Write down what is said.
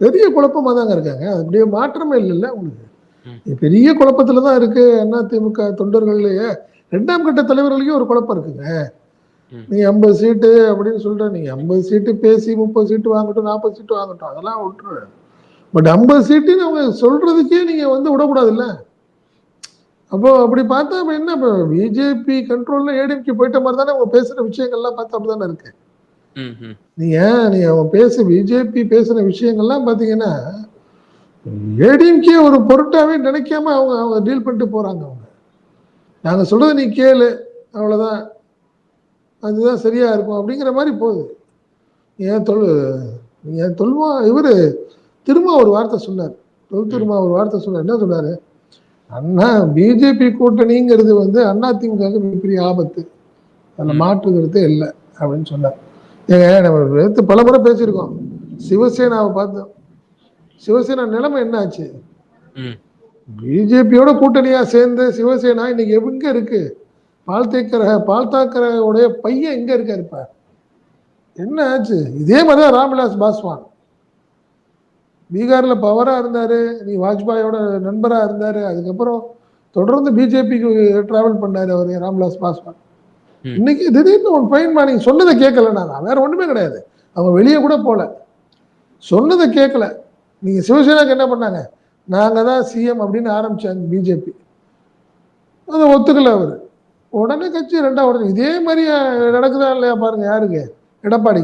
பெரிய குழப்பமா தாங்க இருக்காங்க. அப்படியே மாற்றமே இல்லைல்ல உங்களுக்கு. பெரிய குழப்பத்துல தான் இருக்கு. அதிமுக தொண்டர்கள்லயே ரெண்டாம் கட்ட தலைவர்களுக்கும் ஒரு குழப்பம் இருக்குங்க. நீ ஐம்பது சீட்டு அப்படின்னு சொல்ற நீங்க ஐம்பது சீட்டு பேசி முப்பது சீட்டு வாங்கட்டும் நாற்பது சீட்டு வாங்கட்டும் அதெல்லாம் விட்டுரு. பட் ஐம்பது சீட்டுன்னு அவங்க சொல்றதுக்கே நீங்க வந்து விடக்கூடாதுல்ல. அப்போ அப்படி பார்த்தா என்ன பிஜேபி கண்ட்ரோல்ல ஏடிஎம்கே போயிட்ட மாதிரி தானே அவங்க பேசுற விஷயங்கள்லாம் பார்த்தா அப்படிதானே இருக்கு. ம். நீங்க நீங்க அவன் பேச பிஜேபி பேசுற விஷயங்கள்லாம் பாத்தீங்கன்னா ஏடிஎம்கே ஒரு பொருட்டாவே நினைக்காம அவங்க அவங்க டீல் பண்ணிட்டு போறாங்க அவங்க. நாங்க சொல்றதை நீ கேளு அவ்வளவுதான். அதுதான் சரியா இருக்கும் அப்படிங்கிற மாதிரி போகுது. ஏன் தொல் ஏன் தொல்வா இவரு திரும்ப ஒரு வார்த்தை சொன்னார். தொல் திரும்ப ஒரு வார்த்தை சொன்னார். என்ன சொன்னாரு? அண்ணா பிஜேபி கூட்டணிங்கிறது வந்து அதிமுக மிகப்பெரிய ஆபத்து. அதில் ம். மாற்றுகிறது இல்லை அப்படின்னு சொன்னார். ஏங்க நம்ம எடுத்து பல முறை பேசியிருக்கோம். சிவசேனாவை பார்த்தோம் சிவசேனா நிலைமை என்ன ஆச்சு. பிஜேபியோட கூட்டணியா சேர்ந்து சிவசேனா இன்னைக்கு எங்க இருக்கு? பால் தேக்கர பால் தாக்கரவுடைய பையன் எங்க இருக்காரு இப்ப? என்ன ஆச்சு? இதே மாதிரிதான் ராம்விலாஸ் பாஸ்வான். பீகார்ல பவரா இருந்தாரு நீ வாஜ்பாயோட நண்பரா இருந்தாரு அதுக்கப்புறம் தொடர்ந்து பிஜேபிக்கு டிராவல் பண்ணாரு அவர் ராம்விலாஸ் பாஸ்வான். இன்னைக்கு திடீர்னு ஒரு பையன்மா நீங்க சொன்னதை கேட்கல நான் வேற ஒண்ணுமே கிடையாது. அவங்க வெளியே கூட போல. சொன்னதை கேட்கல. நீங்க சிவசேனாக்கு என்ன பண்ணாங்க? நாங்க தான் சிஎம் அப்படின்னு ஆரம்பிச்சாங்க பிஜேபி அதை ஒத்துக்கல அவர். உடனே கட்சி ரெண்டா உடனே. இதே மாதிரி நடக்குதா இல்லையா பாருங்க யாருக்கு? எடப்பாடி